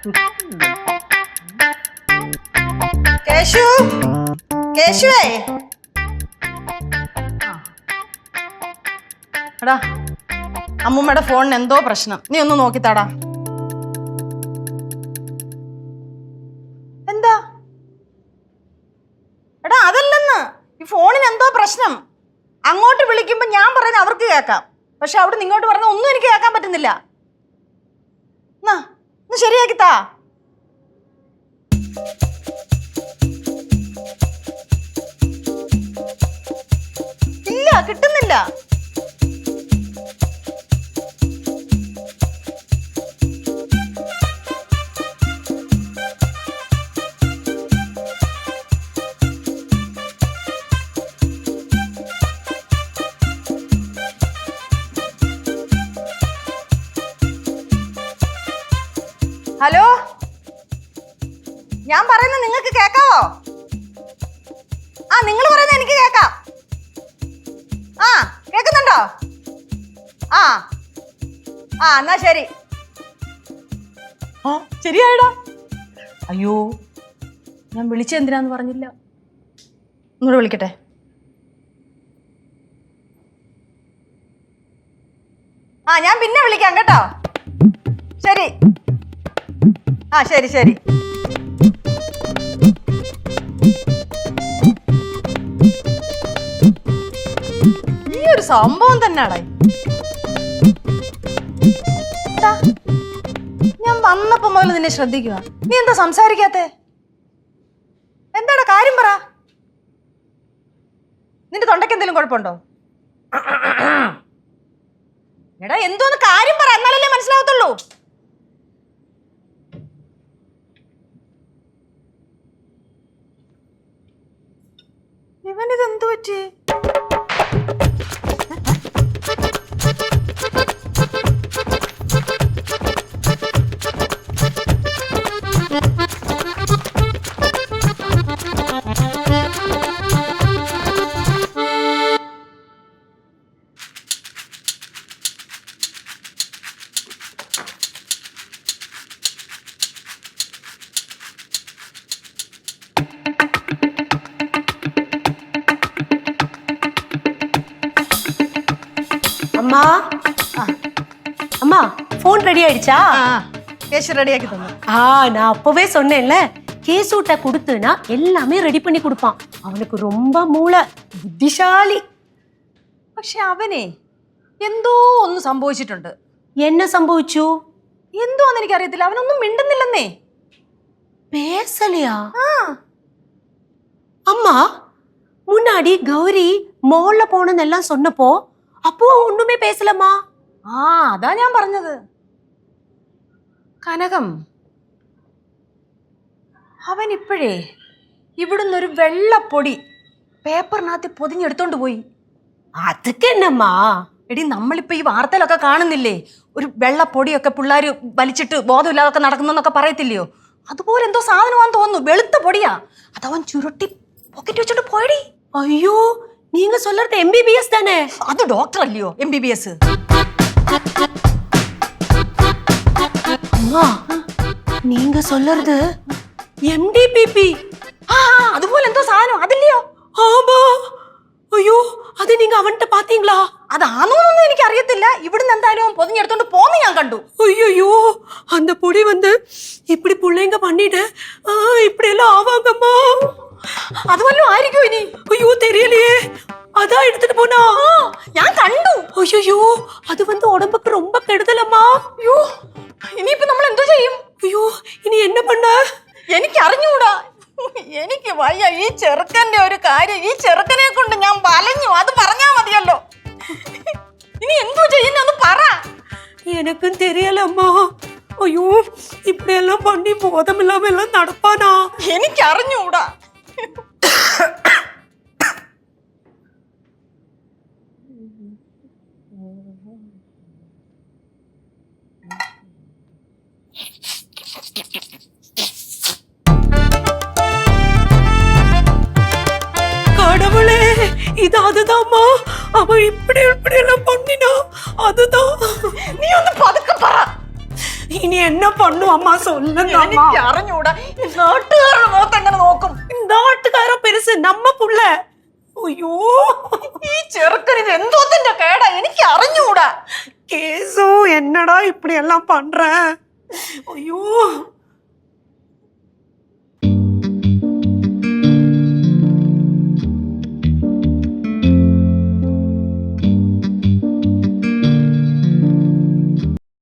കേശു? കേശുവേ? എടാ അമ്മൂമ്മയുടെ ഫോണിന് എന്തോ പ്രശ്നം. നീ ഒന്ന് നോക്കിത്താടാ. എന്താ? എടാ അതല്ലെന്ന്. ഈ ഫോണിന് എന്തോ പ്രശ്നം. അങ്ങോട്ട് വിളിക്കുമ്പോ ഞാൻ പറയുന്ന അവർക്ക് കേൾക്കാം. പക്ഷെ അവിടെ നിങ്ങോട്ട് പറഞ്ഞ ഒന്നും എനിക്ക് കേൾക്കാൻ പറ്റുന്നില്ല. എന്നാ ശരിയാക്കി താ ഇല്ല കിട്ടുന്നില്ല. ഹലോ? ഞാൻ പറയുന്നത് നിങ്ങൾക്ക് കേക്കാവോ? ആ നിങ്ങൾ പറയുന്നത് എനിക്ക് കേക്കാം ആ കേൾക്കുന്നുണ്ടോ? ആ ആ എന്നാ ശരി. ആ ശരിയായടാ. അയ്യോ ഞാൻ വിളിച്ചെന്തിനാന്ന് പറഞ്ഞില്ല. ഒന്നുകൂടെ വിളിക്കട്ടെ. ആ ഞാൻ പിന്നെ വിളിക്കാം കേട്ടോ. ശരി. ആ ശരി ശരി. ഈ ഒരു സംഭവം തന്നെയാടാ. ഞാൻ വന്നപ്പോ മുതൽ നിന്നെ ശ്രദ്ധിക്കുക നീ എന്താ സംസാരിക്കാത്തെ? എന്താടാ കാര്യം പറ. നിന്റെ തൊണ്ടയ്ക്ക് എന്തെങ്കിലും കുഴപ്പമുണ്ടോ? എടാ എന്തോന്ന് കാര്യം പറ. എന്നാലല്ലേ മനസ്സിലാവത്തുള്ളൂ. ഇവനിത് എന്ത് പറ്റി? அம்மா அம்மா ஃபோன் ரெடி ஆயிடுச்சா ആ കേശു റെഡിയാക്കി തന്നു ஆ நான் அப்பவே சொன்னேன்ல கேசூட்ட கொடுத்துனா எல்லாமே ரெடி பண்ணி கொடுப்பான் அவனுக்கு ரொம்ப மூளை புத்திசாலி പക്ഷെ അവനെ എന്തോ ഒന്ന് സംഭവിച്ചിട്ടുണ്ട് என்ன சம்பவிச்சு എന്തോന്ന് എനിക്കറിയത്തില്ല അവനൊന്നും മിണ്ടുന്നില്ലെന്നേ பேசலையா ആ அம்மா முன்னாடி கௌரி மால்ல போனன்னு எல்லாம் சொன்னப்போ அப்போ அவன் ஒண்ணுமே பேசலம்மா ആ അതാ ഞാൻ പറഞ്ഞത് കനകം അവൻ ഇപ്പോഴേ ഇവിടുന്ന് ഒരു വെള്ളപ്പൊടി പേപ്പറിനകത്ത് പൊതിഞ്ഞെടുത്തോണ്ട് പോയി அதுக்கு என்னம்மா എടി നമ്മളിപ്പോ ഈ വാർത്തയിലൊക്കെ കാണുന്നില്ലേ ഒരു വെള്ളപ്പൊടിയൊക്കെ പിള്ളേർ വലിച്ചിട്ട് ബോധമില്ലാതൊക്കെ നടക്കുന്നൊക്കെ പറയത്തില്ലയോ അതുപോലെ എന്തോ സാധനമാന്ന് തോന്നുന്നു വെളുത്ത പൊടിയാ അതവൻ ചുരുട്ടി പോക്കറ്റ് വെച്ചോണ്ട് പോയടി ஐயோ நீங்க சொல்றது எம்பிபிஎஸ் தானே അത് ഡോക്ടർ അല്ലയോ എം ബി ബി എസ് அம்மா நீங்க சொல்றது எம்டிபிபி ആ അതുപോലെ എന്തോ സാധനം അതില്ലയോ ஆமா ஐயோ அது நீங்க அவன்கிட்ட பாத்தீங்களா അതാണോന്നൊന്നും എനിക്ക് അറിയത്തില്ല ഇവിടുന്ന് എന്തായാലും അവൻ പൊതിഞ്ഞെടുത്തോണ്ട് പോന്ന് ഞാൻ കണ്ടു ஐயோ அந்த பொடி வந்து இப்படி பிள்ளைங்க பண்ணிட்டு ஆ, இப்படி எல்லாம் ஆவாங்கம்மா അത് വല്ലതും ആയിരിക്കും ഇനി ஐயோ தெரியலையே அதான் எடுத்துட்டு போனா ഞാൻ കണ്ടു ஐயோ அது வந்து உடம்புக்கு ரொம்ப கெடுதலம்மா അയ്യോ ഇനിയിപ്പോ നമ്മൾ എന്തോ ചെയ്യും ஐயோ இனி என்ன பண்ண എനിക്ക് അറിഞ്ഞൂടാ എനിക്ക് വയ്യ ഈ ചെറുക്കന്റെ ഒരു കാര്യം ഈ ചെറുക്കനെ കൊണ്ട് ഞാൻ വലഞ്ഞു അത് പറഞ്ഞാ മതിയല്ലോ ഇനി എന്തോ ചെയ്യുന്നൊന്ന് പറ எனக்கும் தெரியலம்மா ஐயோ இப்படி எல்லாம் பண்ணி போதம் இல்லாம இது அதுதாம்மா அவன் இப்படி இப்படி எல்லாம் பண்ணினா அதுதான் നീ ഒന്ന് പതുക്കെ പറ ഇനി എന്നെ പണ്ണു അമ്മ சொல்லுங்க അമ്മ എനിക്ക് അറിഞ്ഞൂടാ ഈ നാട്ടുകാരുടെ മുഖത്ത് എങ്ങനെ നോക്കും നാട്ടുകാരോ പെരുസ് നമ്മ പുള്ള അയ്യോ ഈ ചെറുക്കനിത് എന്തോത്തിന്റെ കേടാ എനിക്ക് അറിഞ്ഞൂടാ கேசு என்னடா இப்படி எல்லாம் பண்ற ஐயோ